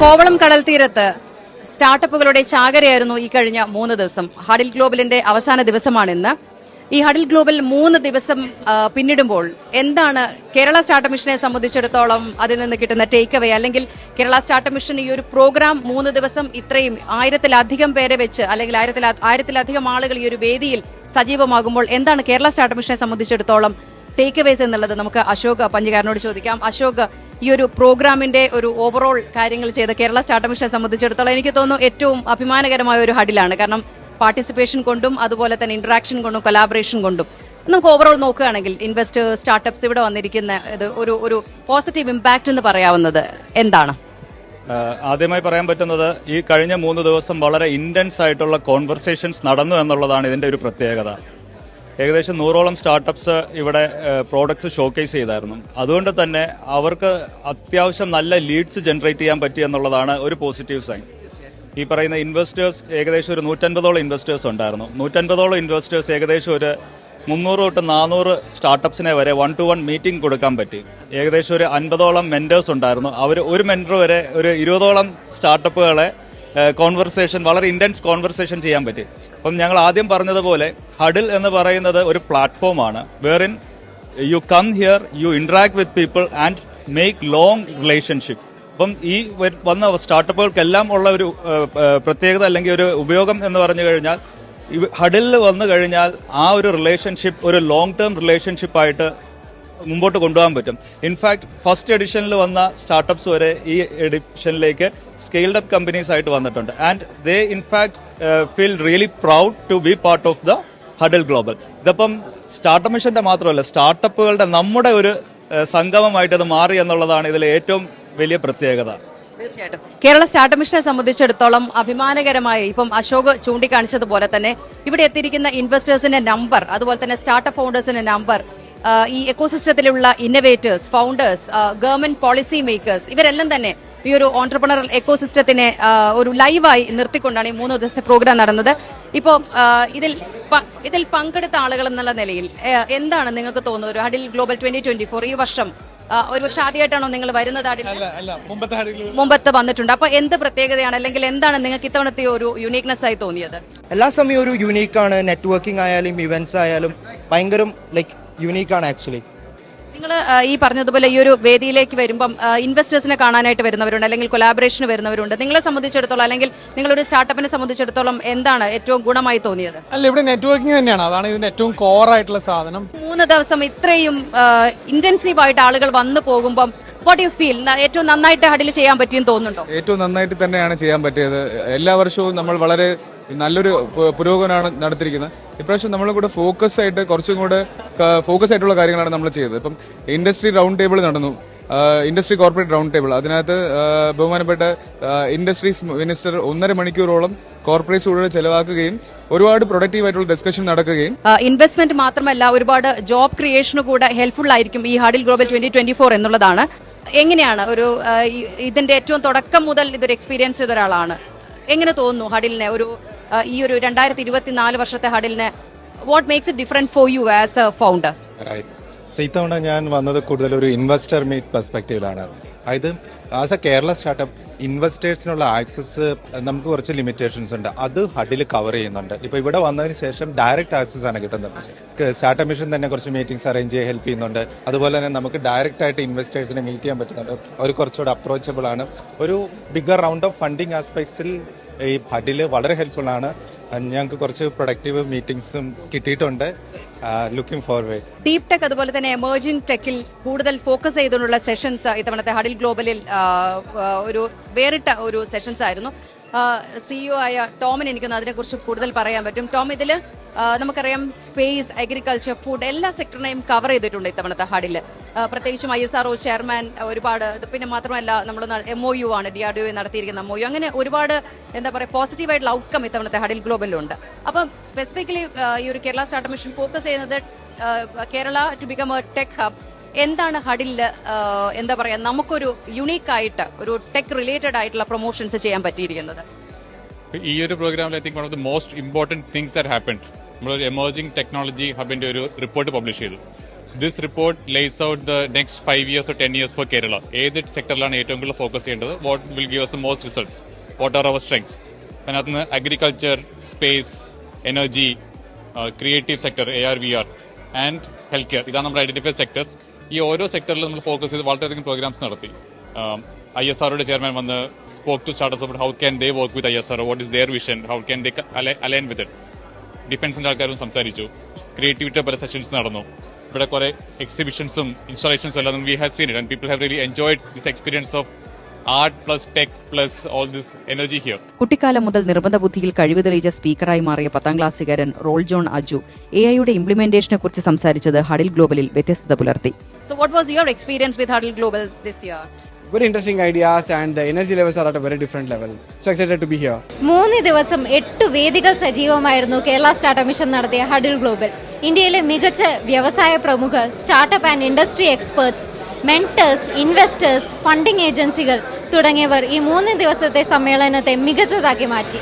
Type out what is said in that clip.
കോവളം കടൽ തീരത്ത് സ്റ്റാർട്ടപ്പുകളുടെ ചാകരയായിരുന്നു ഈ കഴിഞ്ഞ മൂന്ന് ദിവസം. ഹഡിൽ ഗ്ലോബലിന്റെ അവസാന ദിവസമാണ് ഇന്ന്. ഈ ഹഡിൽ ഗ്ലോബൽ മൂന്ന് ദിവസം പിന്നിടുമ്പോൾ എന്താണ് കേരള സ്റ്റാർട്ടപ്പ് മിഷനെ സംബന്ധിച്ചിടത്തോളം അതിൽ നിന്ന് കിട്ടുന്ന ടേക്ക് അവേ അല്ലെങ്കിൽ കേരള സ്റ്റാർട്ടപ്പ് മിഷൻ ഈ ഒരു പ്രോഗ്രാം മൂന്ന് ദിവസം ഇത്രയും ആയിരത്തിലധികം പേരെ വെച്ച് അല്ലെങ്കിൽ ആയിരത്തിൽ ആയിരത്തിലധികം ആളുകൾ ഈ ഒരു വേദിയിൽ സജീവമാകുമ്പോൾ എന്താണ് കേരള സ്റ്റാർട്ടപ്പ് മിഷനെ സംബന്ധിച്ചിടത്തോളം ടേക്ക് അവേസ് എന്നുള്ളത് നമുക്ക് അശോക് പഞ്ചകാരനോട് ചോദിക്കാം. അശോക് ഈ ഒരു പ്രോഗ്രാമിന്റെ ഒരു ഓവറോൾ കാര്യങ്ങൾ ചെയ്ത കേരള സ്റ്റാർട്ടപ്പ് മിഷനെ സംബന്ധിച്ചിടത്തോളം എനിക്ക് തോന്നുന്നു ഏറ്റവും അഭിമാനകരമായ ഒരു ഹഡിലാണ് കാരണം പാർട്ടിസിപ്പേഷൻ കൊണ്ടും അതുപോലെ തന്നെ ഇന്ററാക്ഷൻ കൊണ്ടും കൊലാബറേഷൻ കൊണ്ടും. നമുക്ക് ഓവറോൾ നോക്കുകയാണെങ്കിൽ ഇൻവെസ്റ്റ് സ്റ്റാർട്ടപ്സ് ഇവിടെ വന്നിരിക്കുന്ന ഇത് ഒരു ഒരു പോസിറ്റീവ് ഇമ്പാക്റ്റ് എന്ന് പറയാവുന്നത് എന്താണ്? ആദ്യമായി പറയാൻ പറ്റുന്നത് ഈ കഴിഞ്ഞ മൂന്ന് ദിവസം വളരെ ഇന്റൻസ് ആയിട്ടുള്ള കോൺവെർസേഷൻസ് നടന്നു എന്നുള്ളതാണ് ഇതിന്റെ ഒരു പ്രത്യേകത. ഏകദേശം നൂറോളം സ്റ്റാർട്ടപ്സ് ഇവിടെ പ്രോഡക്ട്സ് ഷോക്കേസ് ചെയ്തായിരുന്നു. അതുകൊണ്ട് തന്നെ അവർക്ക് അത്യാവശ്യം നല്ല ലീഡ്സ് ജനറേറ്റ് ചെയ്യാൻ പറ്റി എന്നുള്ളതാണ് ഒരു പോസിറ്റീവ് സൈൻ ഈ പറയുന്ന ഇൻവെസ്റ്റേഴ്സ് ഏകദേശം ഒരു നൂറ്റൻപതോളം ഇൻവെസ്റ്റേഴ്സ് ഉണ്ടായിരുന്നു. നൂറ്റൻപതോളം ഇൻവെസ്റ്റേഴ്സ് ഏകദേശം ഒരു മുന്നൂറ് തൊട്ട് നാനൂറ് സ്റ്റാർട്ടപ്സിനെ വരെ വൺ ടു വൺ മീറ്റിംഗ് കൊടുക്കാൻ പറ്റി. ഏകദേശം ഒരു അൻപതോളം മെന്റേഴ്സ് ഉണ്ടായിരുന്നു. അവർ ഒരു മെന്റർ വരെ ഒരു ഇരുപതോളം സ്റ്റാർട്ടപ്പുകളെ കോൺവെർസേഷൻ വളരെ ഇന്റൻസ് കോൺവെർസേഷൻ ചെയ്യാൻ പറ്റി. അപ്പം ഞങ്ങൾ ആദ്യം പറഞ്ഞതുപോലെ ഹഡിൽ എന്ന് പറയുന്നത് ഒരു പ്ലാറ്റ്ഫോമാണ് wherein you come here you interact with people and make long relationship അപ്പം ഈ വന്ന സ്റ്റാർട്ടപ്പുകൾക്കെല്ലാം ഉള്ള ഒരു പ്രത്യേകത അല്ലെങ്കിൽ ഒരു ഉപയോഗം എന്ന് പറഞ്ഞു കഴിഞ്ഞാൽ ഹഡിലിൽ വന്നു കഴിഞ്ഞാൽ ആ ഒരു റിലേഷൻഷിപ്പ് ഒരു ലോങ് ടേം റിലേഷൻഷിപ്പായിട്ട് മുമ്പോട്ട് കൊണ്ടുപോകാൻ പറ്റും. ഇൻഫാക്ട് ഫസ്റ്റ് എഡിഷനിൽ വന്ന സ്റ്റാർട്ടപ്സ് വരെ ഈ എഡിഷനിലേക്ക് സ്കെയിൽഡ് അപ്പ് കമ്പനീസ് ആയിട്ട് വന്നിട്ടുണ്ട്. And they in fact feel really proud to be part of the huddle global ഇതിപ്പം സ്റ്റാർട്ടപ്പ് മിഷന്റെ മാത്രമല്ല സ്റ്റാർട്ടപ്പുകളുടെ നമ്മുടെ ഒരു സംഗമമായിട്ട് അത് മാറി എന്നുള്ളതാണ് ഇതിലെ ഏറ്റവും വലിയ പ്രത്യേകത. തീർച്ചയായിട്ടും. കേരള സ്റ്റാർട്ടപ്പ് മിഷനെ സംബന്ധിച്ചിടത്തോളം അഭിമാനകരമായി ഇപ്പം അശോക് ചൂണ്ടിക്കാണിച്ചതുപോലെ തന്നെ ഇവിടെ എത്തിയിരിക്കുന്ന ഇൻവെസ്റ്റേഴ്സിന്റെ നമ്പർ അതുപോലെ തന്നെ സ്റ്റാർട്ടപ്പ് ഫൗണ്ടേഴ്സിന്റെ നമ്പർ ഈ എക്കോസിസ്റ്റത്തിലുള്ള innovators founders government policy makers ഇവരെല്ലാം തന്നെ ഈ ഒരു ഓൺട്രപ്രണറൽ എക്കോസിസ്റ്റത്തിനെ ഒരു ലൈവായി നിർത്തിക്കൊണ്ടാണ് ഈ മൂന്ന് ദിവസത്തെ പ്രോഗ്രാം നടന്നത്. ഇപ്പോൾ ഇതിൽ ഇതിൽ പങ്കെടുത്ത ആളുകൾ എന്നുള്ള നിലയിൽ എന്താണ് നിങ്ങൾക്ക് തോന്നുന്നത്? ഒരു അടിൽ ഗ്ലോബൽ ട്വന്റി ട്വന്റി ഫോർ ഈ വർഷം ഒരു ഒരുപക്ഷെ ആദ്യമായിട്ടാണോ നിങ്ങൾ വരുന്നത് അടിൽ? മുമ്പത്ത് വന്നിട്ടുണ്ട്. അപ്പൊ എന്ത് പ്രത്യേകതയാണ്? അല്ലെങ്കിൽ എന്താണ് നിങ്ങൾക്ക് ഇത്തവണത്തെ ഒരു യുണീക്നെസ് ആയി തോന്നിയത്? എല്ലാ സമയവും ഒരു യുണീക്കാണ് നെറ്റ്വർക്കിംഗ് ആയാലും ഇവന്റ്സ് ആയാലും ഭയങ്കര ലൈക്ക് യുണീക്കാണ് ആക്ച്വലി നിങ്ങൾ ഈ പറഞ്ഞതുപോലെ ഈ ഒരു വേദിയിലേക്ക് വരുമ്പം ഇൻവെസ്റ്റേഴ്സിനെ കാണാനായിട്ട് വരുന്നവരുണ്ട് അല്ലെങ്കിൽ കൊലാബറേഷന് വരുന്നവരുണ്ട്. നിങ്ങളെ സംബന്ധിച്ചിടത്തോളം അല്ലെങ്കിൽ നിങ്ങളൊരു സ്റ്റാർട്ടപ്പിനെ സംബന്ധിച്ചിടത്തോളം എന്താണ് ഏറ്റവും ഗുണമായി തോന്നിയത്? അല്ല ഇവിടെ നെറ്റ്വർക്കിംഗ് തന്നെയാണ്. അതാണ് ഇതിന്റെ ഏറ്റവും കോർ ആയിട്ടുള്ള സാധനം. മൂന്ന് ദിവസം ഇത്രയും ഇന്റൻസീവ് ആയിട്ട് ആളുകൾ വന്നു പോകുമ്പം വാട്ട് യു ഫീൽ ഏറ്റവും നന്നായിട്ട് ഹഡിൽ ചെയ്യാൻ പറ്റിയെന്ന് തോന്നുന്നുണ്ടോ? ഏറ്റവും നന്നായിട്ട് തന്നെയാണ് ചെയ്യാൻ പറ്റിയത്. എല്ലാ വർഷവും നമ്മൾ വളരെ നല്ലൊരു പുരോഗമനമാണ് നടത്തിയിരിക്കുന്നത്. ഇപ്രാവശ്യം നമ്മളും കൂടെ ഫോക്കസ് ആയിട്ട് കുറച്ചും കൂടെ ഫോക്കസ് ആയിട്ടുള്ള കാര്യങ്ങളാണ് നമ്മൾ ചെയ്തത്. ഇപ്പം ഇൻഡസ്ട്രി റൗണ്ട് ടേബിൾ നടന്നു. Industry corporate round table. അതിനകത്ത് ബഹുമാനപ്പെട്ട ഇൻഡസ്ട്രീസ് മിനിസ്റ്റർ ഒന്നര മണിക്കൂറോളം കോർപ്പറേറ്റ്സ് കൂടെ ചെലവാക്കുകയും ഒരുപാട് പ്രൊഡക്റ്റീവ് ആയിട്ടുള്ള ഡിസ്കഷൻ നടക്കുകയും ഇൻവെസ്റ്റ്മെന്റ് മാത്രമല്ല ഒരുപാട് ജോബ് ക്രിയേഷന് കൂടെ ഹെൽപ്ഫുൾ ആയിരിക്കും ഈ huddle global twenty twenty four എന്നുള്ളതാണ്. എങ്ങനെയാണ് ഒരു ഇതിന്റെ ഏറ്റവും തുടക്കം മുതൽ ഇതൊരു എക്സ്പീരിയൻസ് ചെയ്ത ഒരാളാണ്? എങ്ങനെ തോന്നുന്നു ഹഡിലിനെ ഒരു ഈ ഒരു രണ്ടായിരത്തി ഇരുപത്തിനാല് വർഷത്തെ ഹഡിലിന് what makes it different for you as a founder so ഇത്തവണ ഞാൻ വന്നത് കൂടുതൽ ഒരു ഇൻവെസ്റ്റർ മീറ്റ് പെർസ്പെക്റ്റീവിലാണ് അതായത് ആസ് എ കേരള സ്റ്റാർട്ടപ്പ് ഇൻവെസ്റ്റേഴ്സിനുള്ള ആക്സസ് നമുക്ക് കുറച്ച് ലിമിറ്റേഷൻസ് ഉണ്ട്. അത് ഹഡിൽ കവർ ചെയ്യുന്നുണ്ട്. ഇപ്പോൾ ഇവിടെ വന്നതിന് ശേഷം ഡയറക്റ്റ് ആക്സസ് ആണ് കിട്ടുന്നത്. സ്റ്റാർട്ടപ്പ് മിഷൻ തന്നെ കുറച്ച് മീറ്റിംഗ്സ് അറേഞ്ച് ചെയ്യാൻ ഹെൽപ്പ് ചെയ്യുന്നുണ്ട്. അതുപോലെ തന്നെ നമുക്ക് ഡയറക്റ്റ് ആയിട്ട് ഇൻവെസ്റ്റേഴ്സിനെ മീറ്റ് ചെയ്യാൻ പറ്റുന്നുണ്ട്. അവർ കുറച്ചുകൂടെ അപ്രോച്ചബിൾ ആണ്. ഒരു ബിഗർ റൗണ്ട് ഓഫ് ഫണ്ടിങ് ആസ്പെക്ട്സിൽ ഈ ഹഡിൽ വളരെ ഹെൽപ്ഫുൾ ആണ്. ഞങ്ങൾക്ക് കുറച്ച് പ്രൊഡക്റ്റീവ് മീറ്റിംഗ്സും കിട്ടിയിട്ടുണ്ട്. ലുക്കിംഗ് ഫോർവേഡ് ഡീപ് ടെക് അതുപോലെ തന്നെ എമേർജിംഗ് ടെക്കിൽ കൂടുതൽ ഫോക്കസ് ചെയ്തുകൊണ്ടുള്ള സെഷൻസ് ഇത്തവണത്തെ ഹഡിൽ ഗ്ലോബലിൽ ഒരു വേറിട്ട ഒരു സെഷൻസ് ആയിരുന്നു. സിഇഒ ആയ ടോമിന് എനിക്കൊന്ന് അതിനെക്കുറിച്ച് കൂടുതൽ പറയാൻ പറ്റും. ടോം ഇതിൽ നമുക്കറിയാം സ്പേസ് അഗ്രികൾച്ചർ ഫുഡ് എല്ലാ സെക്ടറിനെയും കവർ ചെയ്തിട്ടുണ്ട് ഇത്തവണത്തെ ഹഡിൽ പ്രത്യേകിച്ചും ഐ എസ് ആർ ചെയർമാൻ ഒരുപാട് പിന്നെ മാത്രമല്ല നമ്മൾ എം ഒ യു ആണ് ഡി ആർ ഡി ഒ നടത്തിയിരിക്കുന്ന എം ഒ യു അങ്ങനെ ഒരുപാട് എന്താ പറയുക പോസിറ്റീവായിട്ടുള്ള ഔട്ട്കം ഇത്തവണത്തെ ഹഡിൽ ഗ്ലോബലിലുണ്ട്. അപ്പം സ്പെസിഫിക്കലി ഈ ഒരു കേരള സ്റ്റാർട്ടപ്പ് മിഷൻ ഫോക്കസ് ചെയ്യുന്നത് Kerala to become a tech hub എന്താണ് ഹഡിൽ എന്താ പറയാ നമുക്കൊരു യുണീക്ക് ആയിട്ട് ഒരു ടെക് റിലേറ്റഡ് ആയിട്ടുള്ള പ്രൊമോഷൻസ് ചെയ്യാൻ പറ്റിയിരിക്കുന്നത്? ഈ ഒരു പ്രോഗ്രാമിൽ I think one of the most important things that happened നമ്മളൊരു എമർജിംഗ് ടെക്നോളജി ഹബിന്റെ ഒരു റിപ്പോർട്ട് പബ്ലിഷ് ചെയ്തു. This report lays out the next five years ten years for Kerala ഏത് സെക്ടറിലാണ് ഏറ്റവും കൂടുതൽ ഫോക്കസ് ചെയ്യേണ്ടത്? What will give the most results what are our strengths അതിനകത്ത് നിന്ന് agriculture space energy creative sector A R V R and health care ഇതാണ് നമ്മുടെ identify sectors ഈ ഓരോ സെക്ടറിലും നമ്മൾ ഫോക്കസ് ചെയ്ത് വളരെയധികം പ്രോഗ്രാംസ് നടത്തി. ഐ എസ് ആർഒയുടെ ചെയർമാൻ വന്ന് spoke to startup how can they work with I S R what is their vision how can they align with it ഡിഫൻസിന്റെ ആൾക്കാരും സംസാരിച്ചു. ക്രിയേറ്റിവിറ്റി പല സെഷൻസ് നടന്നു. ഇവിടെ കുറെ എക്സിബിഷൻസും ഇൻസ്റ്റാളേഷൻസും എല്ലാം we have seen it and people have really enjoyed this experience of art plus tech plus all this energy here കുട്ടിക്കാലം മുതൽ നിർബന്ധ ബുദ്ധിയിൽ കഴിവ് തെളിയിച്ച സ്പീക്കറായി മാറിയ പത്താം ക്ലാസ്സുകാരൻ റോൾ ജോൺ അജു എ ഐയുടെ ഇംപ്ലിമെന്റേഷനെ കുറിച്ച് സംസാരിച്ചത് ഹഡിൽ ഗ്ലോബലിൽ വ്യത്യസ്തത പുലർത്തി so what was your experience with Huddle Global this year very interesting ideas and the energy levels are at a very different level. So excited to be here. മൂന്ന് ദിവസം എട്ട് വേദികൾ സജീവമായിരുന്നു കേരള സ്റ്റാർട്ടപ്പ് മിഷൻ നടത്തിയ ഹഡിൽ ഗ്ലോബൽ ഇന്ത്യയിലെ മികച്ച വ്യവസായ പ്രമുഖർ startup and industry experts mentors investors funding ഏജൻസികൾ തുടങ്ങിയവർ ഈ മൂന്ന് ദിവസത്തെ സമ്മേളനത്തെ മികച്ചതാക്കി മാറ്റി.